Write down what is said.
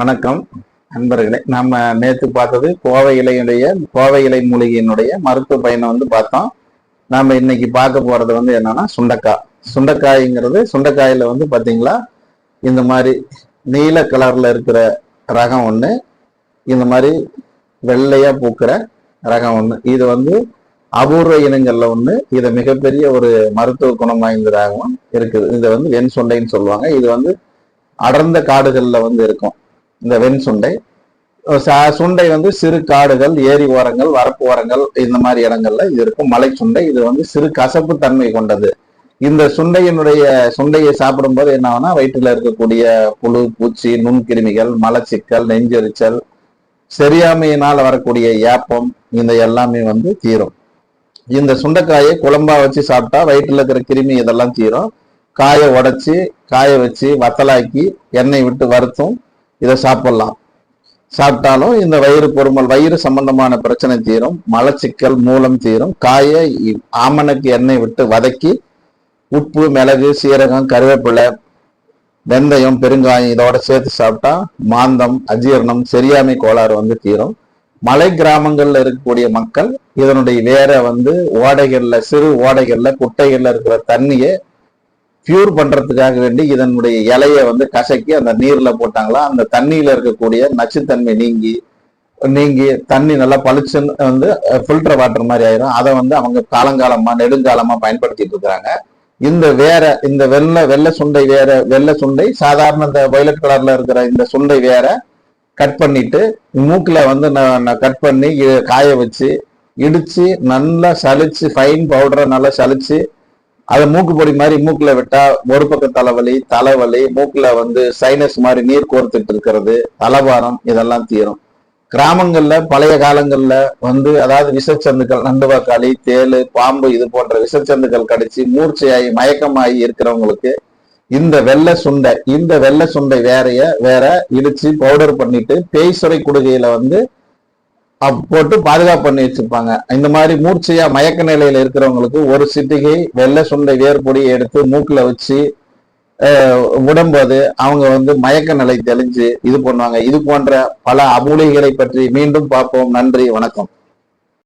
வணக்கம் நண்பர்களே. நம்ம நேத்து பார்த்தது கோவை இலையுடைய கோவை இலை மூலிகையினுடைய மருத்துவ பயனை வந்து பார்த்தோம். நாம இன்னைக்கு பார்க்க போறது வந்து என்னன்னா சுண்டைக்காய். சுண்டைக்காய்ங்கிறது சுண்டைக்காயில் வந்து பாத்தீங்களா இந்த மாதிரி நீல கலர்ல இருக்கிற ரகம் ஒண்ணு இந்த மாதிரி வெள்ளையா பூக்கிற ரகம் ஒண்ணு. இது வந்து அபூர்வ இனங்கள்ல ஒண்ணு. இது மிகப்பெரிய ஒரு மருத்துவ குணம் வாய்ந்த ராகவும் இருக்குது. இதை வந்து வெண் சுண்டைன்னு சொல்லுவாங்க. இது வந்து அடர்ந்த காடுகள்ல வந்து இருக்கும். இந்த வெண் சுண்டை. சுண்டை வந்து சிறு காடுகள் ஏரி ஓரங்கள் வரப்பு ஓரங்கள் இந்த மாதிரி இடங்கள்ல இது இருக்கும். மலை சுண்டை இது வந்து சிறு கசப்பு தன்மை கொண்டது. இந்த சுண்டையினுடைய சுண்டையை சாப்பிடும்போது என்ன ஆகும்னா வயிற்றுல இருக்கக்கூடிய புழு பூச்சி நுண்கிருமிகள் மலச்சிக்கல் நெஞ்செரிச்சல் சரியாமையினால் வரக்கூடிய ஏப்பம் இந்த எல்லாமே வந்து தீரும். இந்த சுண்டைக்காயை குழம்பா வச்சு சாப்பிட்டா வயிற்றுல இருக்கிற கிருமி இதெல்லாம் தீரும். காயை உடைச்சி காய வச்சு வத்தலாக்கி எண்ணெய் விட்டு வறுத்தும் இதை சாப்பிடலாம். சாப்பிட்டாலும் இந்த வயிறு பொறுமல் வயிறு சம்பந்தமான பிரச்சனை தீரும் மலச்சிக்கல் மூலம் தீரும். காயை ஆமணக்கு எண்ணெய் விட்டு வதக்கி உப்பு மிளகு சீரகம் கருவேப்பிலை வெந்தயம் பெருங்காயம் இதோட சேர்த்து சாப்பிட்டா மாந்தம் அஜீரணம் சரியாமை கோளாறு வந்து தீரும். மலை கிராமங்கள்ல இருக்கக்கூடிய மக்கள் இதனுடைய வேரை வந்து ஓடைகள்ல சிறு ஓடைகள்ல குட்டைகள்ல இருக்கிற தண்ணியை பியூர் பண்றதுக்காக வேண்டி இதனுடைய இலையை வந்து கசக்கி அந்த நீர்ல போட்டாங்களா? அந்த தண்ணியில இருக்கக்கூடிய நச்சுத்தன்மை நீங்கி நீங்கி தண்ணி நல்லா பளிச்சுன்னு வந்து ஃபில்டர் வாட்டர் மாதிரி ஆயிரும். அதை வந்து அவங்க காலங்காலமா நெடுங்காலமா பயன்படுத்திட்டு இருக்கிறாங்க. இந்த வேற இந்த வெள்ளை வெள்ளை சுண்டை வேற வெள்ளை சுண்டை சாதாரண இந்த வயலட் கலர்ல இருக்கிற இந்த சுண்டை வேற கட் பண்ணிட்டு மூக்கில் வந்து நான் கட் பண்ணி காய வச்சு இடிச்சு நல்லா சளிச்சு ஃபைன் பவுடரை நல்லா சளிச்சு அதை மூக்கு பொடி மாதிரி மூக்குல விட்டா ஒரு பக்கம் தலைவலி தலைவலி மூக்குல வந்து சைனஸ் மாதிரி நீர் கோர்த்துட்டு இருக்கிறது தலைபாரம் இதெல்லாம் தீரும். கிராமங்கள்ல பழைய காலங்கள்ல வந்து அதாவது விசச்சந்துக்கள் நண்டுவாக்காளி தேளு பாம்பு இது போன்ற விசச்சந்துக்கள் கடிச்சு மூர்ச்சையாகி மயக்கமாகி இருக்கிறவங்களுக்கு இந்த வெள்ளை சுண்டை இந்த வெள்ளை சுண்டை வேறைய வேற இடிச்சு பவுடர் பண்ணிட்டு பேய் சுரை குடுகையில வந்து போட்டு பாதுகாப்பு பண்ணி வச்சிருப்பாங்க. இந்த மாதிரி மூர்ச்சையா மயக்க நிலையில இருக்கிறவங்களுக்கு ஒரு சிட்டிகை வெள்ளை சுண்டை வேர்பொடி எடுத்து மூக்குல வச்சு விடும்போது அவங்க வந்து மயக்க நிலை தெளிஞ்சு இது பண்ணுவாங்க. இது போன்ற பல அமூலிகளை பற்றி மீண்டும் பார்ப்போம். நன்றி வணக்கம்.